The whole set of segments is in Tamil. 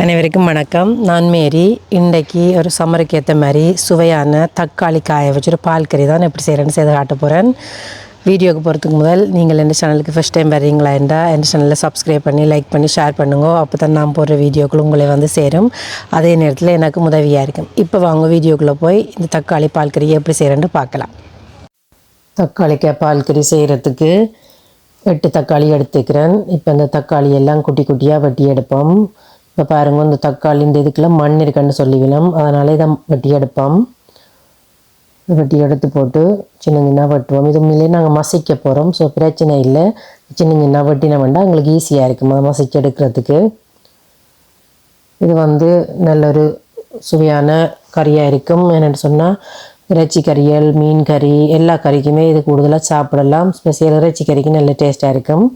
அனைவருக்கும் வணக்கம். நான் மேரி. இன்றைக்கு ஒரு சம்மருக்கு ஏற்ற மாதிரி சுவையான தக்காளி காய வச்சுட்டு பால் கறி தான் எப்படி செய்கிறேன்னு செய்து காட்ட போகிறேன் வீடியோக்கு போகிறதுக்கு முதல் நீங்கள் எந்த சேனலுக்கு ஃபஸ்ட் டைம் வரீங்களா என்றால் எந்த சேனலில் சப்ஸ்கிரைப் பண்ணி லைக் பண்ணி ஷேர் பண்ணுங்க. அப்போ தான் நான் போடுற வீடியோக்கள் உங்களை வந்து சேரும். அதே நேரத்தில் எனக்கு உதவியாக இருக்கும். இப்போ வாங்க வீடியோக்குள்ளே போய் இந்த தக்காளி பால் கறி எப்படி செய்கிறேன்னு பார்க்கலாம். தக்காளிக்காய் பால் கறி செய்கிறதுக்கு எட்டு தக்காளி எடுத்துக்கிறேன். இப்போ இந்த தக்காளி எல்லாம் குட்டி குட்டியாக வெட்டி எடுப்போம். இப்போ பாருங்கள் இந்த தக்காளி இந்த இதுக்கெல்லாம் மண் இருக்குன்னு சொல்லிவிடும் அதனால இதை வெட்டி எடுப்போம். வெட்டி எடுத்து போட்டு சின்ன சின்ன வெட்டுவோம். இது உண்மையிலே நாங்கள் மசிக்க போகிறோம் ஸோ பிரச்சனை இல்லை. சின்ன சின்ன வெட்டின வேண்டாம் எங்களுக்கு ஈஸியாக இருக்கும் அதை மசிச்சு எடுக்கிறதுக்கு. இது வந்து நல்ல ஒரு சுவையான கறியாக இருக்கும். என்னென்னு சொன்னால் இறைச்சி கறியல் மீன் கறி எல்லா கறிக்குமே இது கூடுதலாக சாப்பிடலாம். ஸ்பெஷல் இறைச்சி கறிக்கு நல்ல டேஸ்ட்டாக இருக்கும்.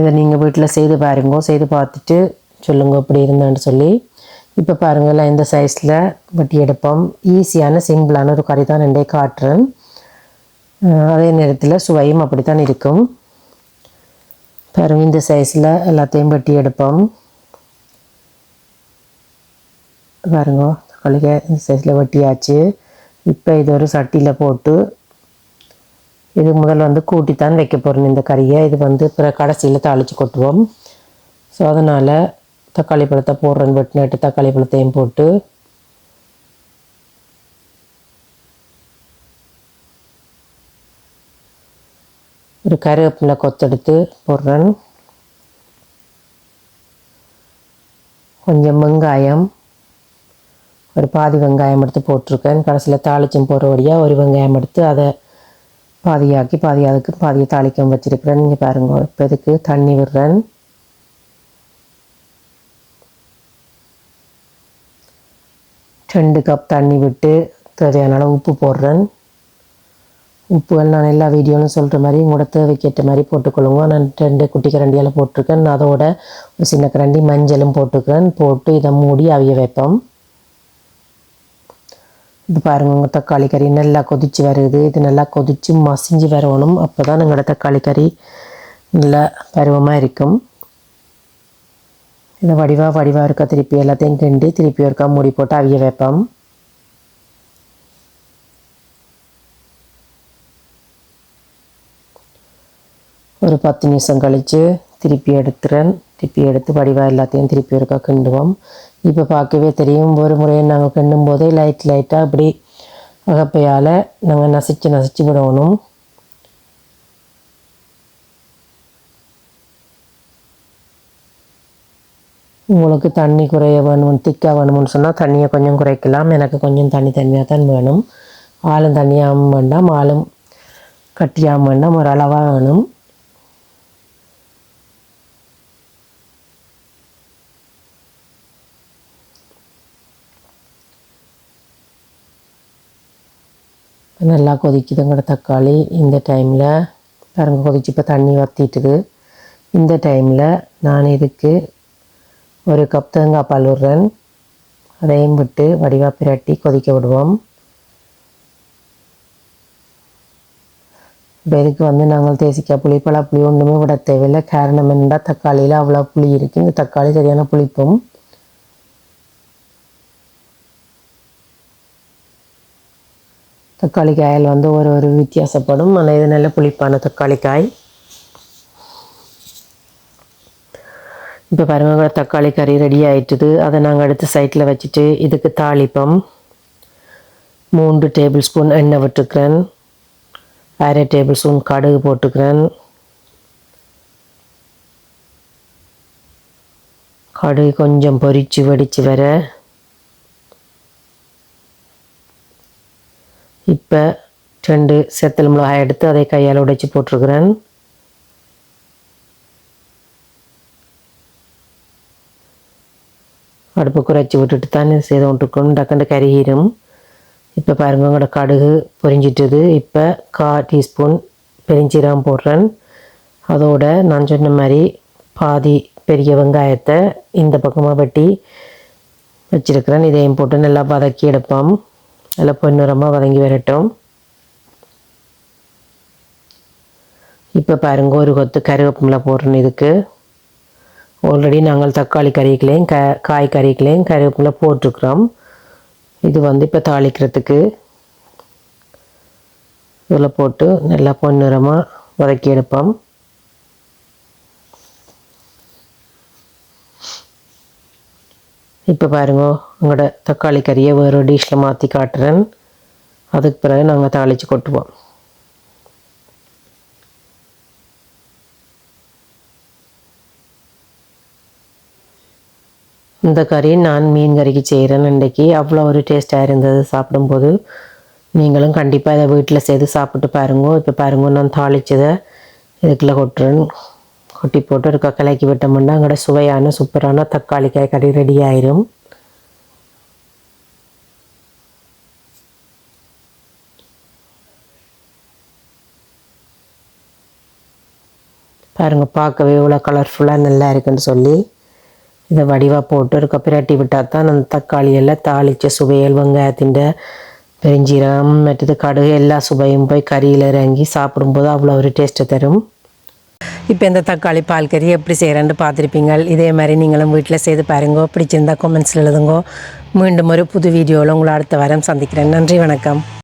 இதை நீங்கள் வீட்டில் செய்து பாருங்க செய்து பார்த்துட்டு சொல்லுங்க அப்படி இருந்தான்னு சொல்லி இப்போ பாருங்கள் இந்த சைஸில் வெட்டி எடுப்போம். ஈஸியான சிம்பிளான ஒரு கறி தான் ரெண்டே காட்டுறேன் அதே நேரத்தில் சுவையும் அப்படி தான் இருக்கும். பாருங்கள் இந்த சைஸில் எல்லாத்தையும் வெட்டி எடுப்போம். பாருங்க தக்காளிக்க இந்த சைஸில் வெட்டியாச்சு. இப்போ இது ஒரு சட்டியில் போட்டு இது முதல்ல வந்து கூட்டித்தான் வைக்க போகிறேன் இந்த கறியை. இது வந்து பிற கடைசியில் தாளித்து கொட்டுவோம். ஸோ அதனால் தக்காளி பழத்தை போடுறேன் வெட்டினாட்டு தக்காளி பழத்தையும் போட்டு ஒரு கருவேப்பிலை கொத்தெடுத்து போடுறேன். கொஞ்சம் வெங்காயம் ஒரு பாதி வெங்காயம் எடுத்து போட்டிருக்கேன். கடைசியில் தாளிச்சும் போடுறபடியாக ஒரு வெங்காயம் எடுத்து அதை பாதியாக்கி பாதி அதுக்கு பாதியை தாளிக்கவும் வச்சுருக்கிறேன். இங்கே பாருங்க இப்போ இதுக்கு தண்ணி விடுறேன். ரெண்டு கப் தண்ணி விட்டு தேவையான அளவு உப்பு போடுறேன். உப்புகள் நான் எல்லா வீடியோலும் சொல்கிற மாதிரி உங்களோட தேவைக்கேற்ற மாதிரி போட்டுக்கொள்ளுங்க. நான் ரெண்டு குட்டி கரண்டியால் போட்டிருக்கேன். அதோட ஒரு சின்ன கரண்டி மஞ்சளும் போட்டுக்கிறேன். போட்டு இதை மூடி அவிய வைப்போம். இது பாருங்கள் உங்கள் தக்காளி கறி நல்லா கொதிச்சு வருது. இது நல்லா கொதிச்சு மசிஞ்சு வரணும். அப்போ தான் எங்களோட தக்காளி கறி நல்லா பருவமாக இருக்கும். இந்த வடிவாக வடிவாக இருக்க திருப்பி எல்லாத்தையும் கிண்டி திருப்பி ஒருக்கா மூடி போட்டு அவிய வைப்போம். ஒரு பத்து நிமிஷம் கழித்து திருப்பி எடுத்துறேன். திருப்பி எடுத்து வடிவாக எல்லாத்தையும் திருப்பி ஒருக்கா கிண்டுவோம். இப்போ பார்க்கவே தெரியும் ஒரு முறையை நாங்கள் கிண்டும் போதே லைட் லைட்டாக அப்படி அகப்பையால் நாங்கள் நசிச்சு நசிச்சு விடணும். உங்களுக்கு தண்ணி குறைய வேணும் திக்காக வேணும்னு சொன்னால் தண்ணியை கொஞ்சம் குறைக்கலாம். எனக்கு கொஞ்சம் தண்ணி தண்ணியாக தான் வேணும். ஆளும் தண்ணியாகவும் வேண்டாம் ஆளும் கட்டியாகவும் வேண்டாம் ஒரு அளவாக வேணும். நல்லா கொதிக்குதுங்கிற தக்காளி. இந்த டைமில் பாருங்கள் கொதிச்சு இப்போ தண்ணி வற்றிட்டுது இந்த டைமில் நான் இதுக்கு ஒரு கப் தேங்காய் பால் விடுறேன் அதையும் விட்டு வடிவாக பிரட்டி கொதிக்க விடுவோம். இப்போ இதுக்கு வந்து நாங்கள் தேசிக்காய் புளி புளி ஒன்றுமே விட தேவையில்லை. காரணம் என்னடா தக்காளியில் அவ்வளோ புளி இருக்குது இந்த தக்காளி சரியான புளிப்பும். தக்காளி காயில் வந்து ஒரு ஒரு வித்தியாசப்படும். ஆனால் இது நல்ல புளிப்பான தக்காளி காய் இப்போ பாருங்க தக்காளி கறி ரெடி ஆயிட்டுது. அதை நாங்கள் எடுத்து சைட்டில் வச்சுட்டு இதுக்கு தாளிப்போம். மூன்று டேபிள் ஸ்பூன் எண்ணெய் விட்டுக்கிறேன். அரை டேபிள் ஸ்பூன் கடுகு போட்டுக்கிறேன். கடுகு கொஞ்சம் பொரித்து வெடித்து வர. இப்போ ரெண்டு செத்தல் மிளகாய் எடுத்து அதை கையால் உடைச்சி போட்டிருக்கிறேன். அடுப்பு குறைச்சி விட்டுட்டு தானே செய்து விட்டுருக்கணும் டக்குண்டு கருகிரும் இப்போ பாருங்க உங்களோட கடுகு பொரிஞ்சிட்டது. இப்போ கா டீஸ்பூன் பெருஞ்சீரகம் போடுறேன். அதோட நான் சொன்ன மாதிரி பாதி பெரிய வெங்காயத்தை இந்த பக்கமாக வெட்டி வச்சிருக்கிறேன். இதையும் போட்டு நல்லா வதக்கி எடுப்போம். நல்லா பொன்னுரமாக வதங்கி வரட்டும். இப்போ பாருங்க ஒரு கொத்து கருவேப்பிலை போடுறேன் இதுக்கு. ஆல்ரெடி நாங்கள் தக்காளி கறிக்கலையும் க காய் கறிக்கலையும் கருவேப்பிலை போட்டிருக்கிறோம். இது வந்து இப்போ தாளிக்கிறதுக்கு இதில் போட்டு நல்லா பொன்னிறமாக வதக்கி எடுப்போம். இப்போ பாருங்க உங்களோட தக்காளி கறியை வேறு டிஷ்ஷில் மாற்றி காட்டுறேன். அதுக்கு பிறகு நாங்கள் தாளித்து கொட்டுவோம். இந்த கறி நான் மீன் கறிக்கு செய்கிறேன் இன்றைக்கி. அவ்வளோ ஒரு டேஸ்ட்டாக இருந்தது சாப்பிடும்போது. நீங்களும் கண்டிப்பாக இதை வீட்டில் செய்து சாப்பிட்டு பாருங்க. இப்போ பாருங்க நான் தாளிச்சதை இதுக்குள்ளே கொட்டுறேன். கொட்டி போட்டு ஒரு கலக்கி விட்டோம்னா அங்கட சுவையான சூப்பரான தக்காளி காய் கறி ரெடி ஆயிரும். பாருங்கள் பார்க்கவே இவ்வளோ கலர்ஃபுல்லாக நல்லா இருக்குன்னு சொல்லி. இதை வடிவாக போட்டு ஒரு கப்பிராட்டி விட்டால் தான் அந்த தக்காளி எல்லாம் தாளித்த சுவையல் வெங்காயத்தின் பெருஞ்சீரகம் மற்றது கடுகு எல்லா சுவையும் போய் கறியில் இறங்கி சாப்பிடும்போது அவ்வளோ ஒரு டேஸ்ட்டை தரும். இப்போ இந்த தக்காளி பால் கறி எப்படி செய்கிறேன்னு பார்த்துருப்பீங்க. இதே மாதிரி நீங்களும் வீட்டில் செய்து பாருங்க. பிடிச்சிருந்தா கொமெண்ட்ஸில் எழுதுங்கோ. மீண்டும் ஒரு புது வீடியோவில் உங்களை அடுத்த வாரம் சந்திக்கிறேன். நன்றி வணக்கம்.